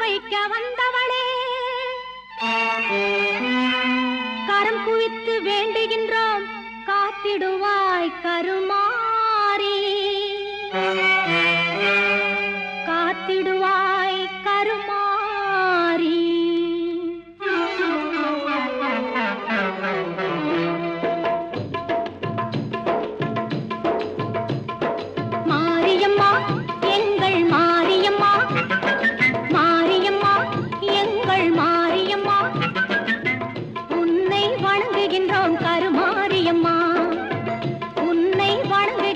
வைக்க வந்தவளே. கரம் குவித்து வேண்டுகின்றோம் காத்திடுவாய் கருமா.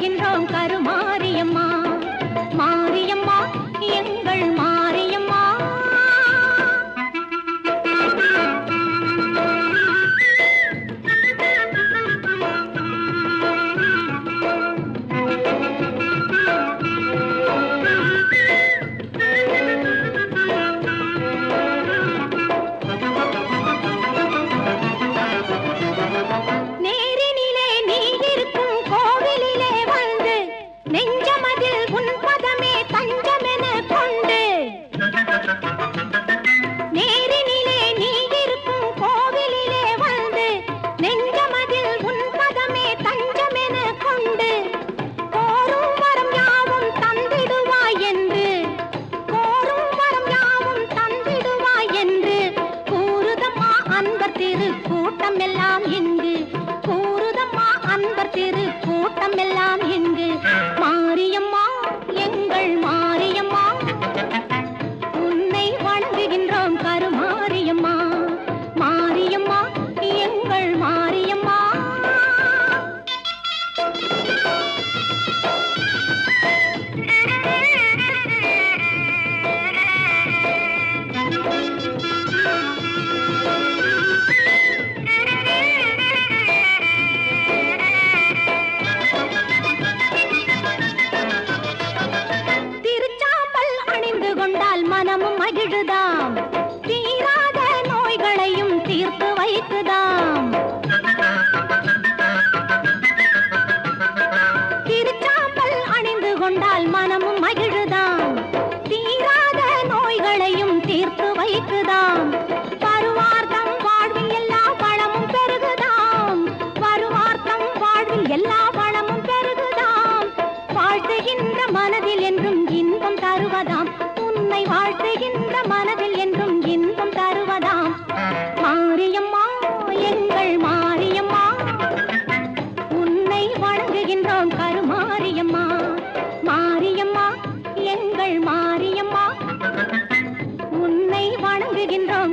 लेकिन का அன்பர் திரு கூட்டம் எல்லாம் இங்கு. கூறுதம்மா அன்பர் திரு கூட்டம் எல்லாம் இங்கு. மாரியம்மா எங்கள் மாரியம்மா. உன்னை வணங்குகின்றோம் கருமாரி. மனதில் என்றும் இன்பம் தருவதாம். மாரியம்மா எங்கள் மாரியம்மா உன்னை வணங்குகின்றோம் கருமாரியம்மா. மாரியம்மா எங்கள் மாரியம்மா உன்னை வணங்குகின்றோம்